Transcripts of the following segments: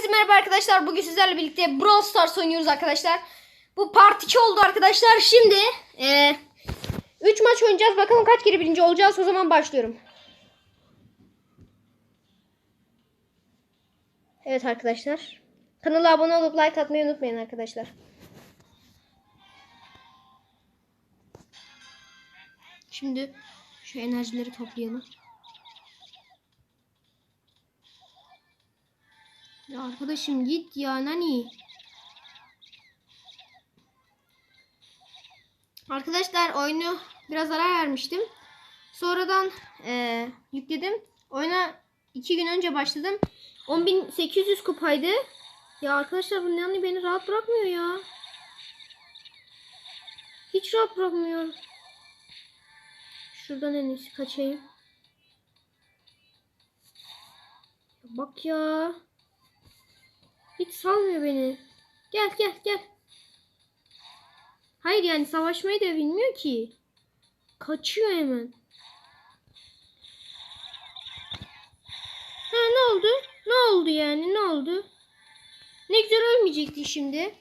Herkese merhaba arkadaşlar. Bugün sizlerle birlikte Brawl Stars oynuyoruz arkadaşlar. Bu part 2 oldu arkadaşlar. Şimdi 3 maç oynayacağız. Bakalım kaç kere birinci olacağız. O zaman başlıyorum. Evet arkadaşlar. Kanala abone olup like atmayı unutmayın arkadaşlar. Şimdi şu enerjileri toplayalım. Ya arkadaşım git ya nani. Arkadaşlar oyunu biraz ara vermiştim. Sonradan eee, yükledim. Oyuna 2 gün önce başladım. 10.800 kupaydı. Ya arkadaşlar bu nani beni rahat bırakmıyor ya. Hiç rahat bırakmıyor. Şuradan en iyisi kaçayım. Bak ya. Hiç salmıyor beni. Gel gel gel. Hayır yani savaşmayı da bilmiyor ki. Kaçıyor hemen. Ha ne oldu? Ne oldu yani? Ne oldu? Ne güzel ölmeyecekti şimdi.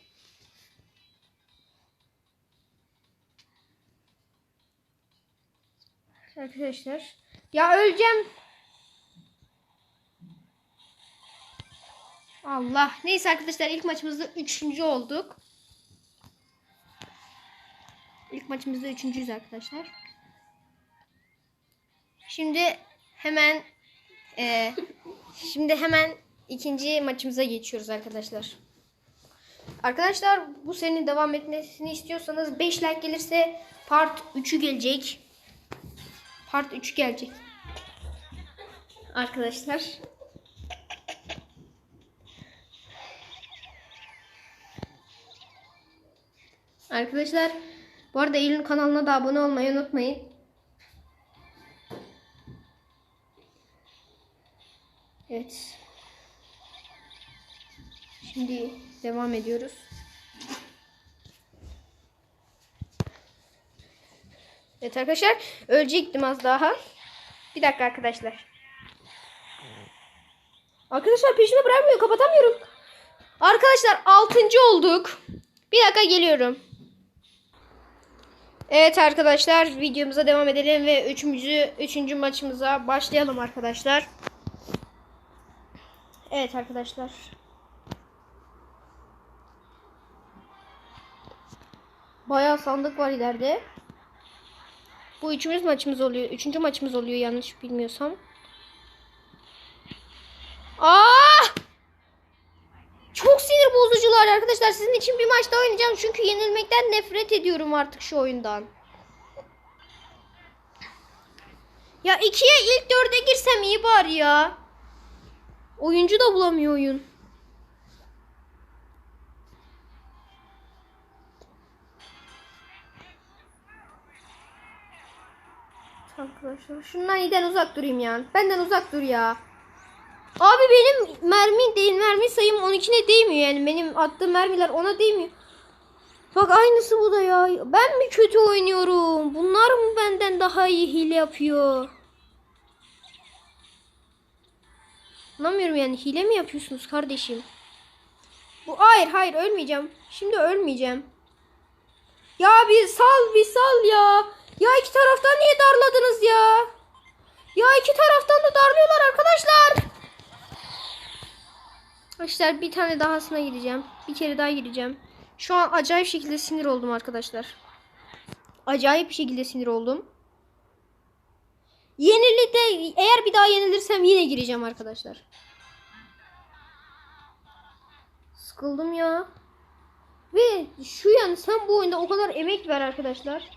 Arkadaşlar. Ya öleceğim. Allah. Neyse arkadaşlar ilk maçımızda üçüncü olduk. İlk maçımızda üçüncüyüz arkadaşlar. Şimdi hemen e, şimdi hemen ikinci maçımıza geçiyoruz arkadaşlar. Arkadaşlar bu serinin devam etmesini istiyorsanız 5 like gelirse part 3'ü gelecek. Part 3 gelecek. Arkadaşlar. Arkadaşlar bu arada Eylül kanalına da abone olmayı unutmayın. Evet. Şimdi devam ediyoruz. Evet arkadaşlar ölecektim az daha. Bir dakika arkadaşlar. Arkadaşlar peşimi bırakmıyor kapatamıyorum. Arkadaşlar 6. olduk. Bir dakika geliyorum. Evet arkadaşlar videomuza devam edelim ve üçüncü, üçüncü maçımıza başlayalım arkadaşlar. Evet arkadaşlar. Bayağı sandık var ileride. Bu üçümüz maçımız oluyor. Üçüncü maçımız oluyor yanlış bilmiyorsam. Aa! Bozucular arkadaşlar. Sizin için bir maç daha oynayacağım. Çünkü yenilmekten nefret ediyorum artık şu oyundan. Ya ikiye ilk dörde girsem iyi bari ya. Oyuncu da bulamıyor oyun. Arkadaşlar şundan iyiden uzak durayım ya. Benden uzak dur ya. Abi benim mermi değil mermi sayım 12'ne değmiyor yani benim attığım mermiler ona değmiyor. Bak aynısı bu da ya. Ben mi kötü oynuyorum? Bunlar mı benden daha iyi hile yapıyor? Anlamıyorum yani hile mi yapıyorsunuz kardeşim? Bu hayır hayır ölmeyeceğim. Şimdi ölmeyeceğim. Ya bir sal bir sal ya. Ya iki taraftan niye darladınız ya? Ya iki taraftan da darlıyorlar arkadaşlar. Arkadaşlar bir tane dahasına gireceğim. Bir kere daha gireceğim. Şu an acayip şekilde sinir oldum arkadaşlar. Acayip bir şekilde sinir oldum. Yenili eğer bir daha yenilirsem yine gireceğim arkadaşlar. Sıkıldım ya. Ve şu yani sen bu oyunda o kadar emek ver arkadaşlar.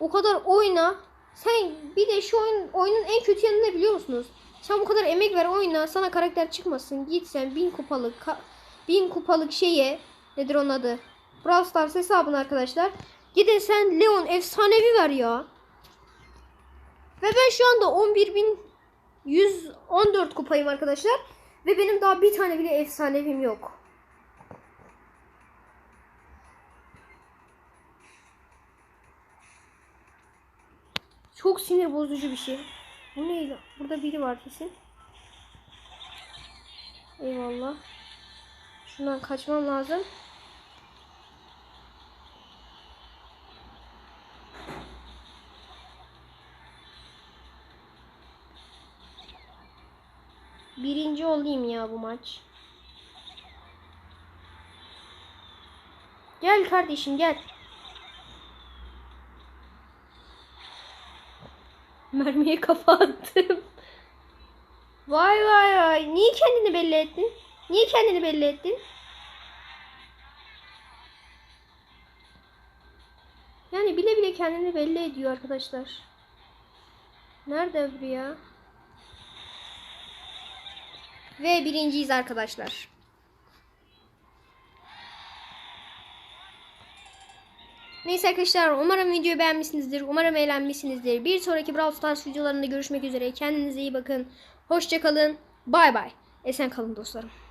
O kadar oyna. Sen bir de şu oyun oyunun en kötü yanı ne biliyor musunuz? Sen bu kadar emek ver oyna sana karakter çıkmasın. Git sen bin kupalık bin kupalık şeye nedir onun adı? Brawl Stars hesabın arkadaşlar. Gidin sen Leon efsanevi ver ya. Ve ben şu anda 11.114 kupayım arkadaşlar. Ve benim daha bir tane bile efsanevim yok. Çok sinir bozucu bir şey. Bu neydi? Burada biri var kesin. Eyvallah. Şundan kaçmam lazım. Birinci olayım ya bu maç. Gel kardeşim gel. Mermiye kafa attım. Vay vay vay. Niye kendini belli ettin? Niye kendini belli ettin? Yani bile bile kendini belli ediyor arkadaşlar. Nerede öbürü ya? Ve birinciyiz arkadaşlar. Neyse arkadaşlar umarım videoyu beğenmişsinizdir. Umarım eğlenmişsinizdir. Bir sonraki Brawl Stars videolarında görüşmek üzere. Kendinize iyi bakın. Hoşçakalın. Bay bay. Esen kalın dostlarım.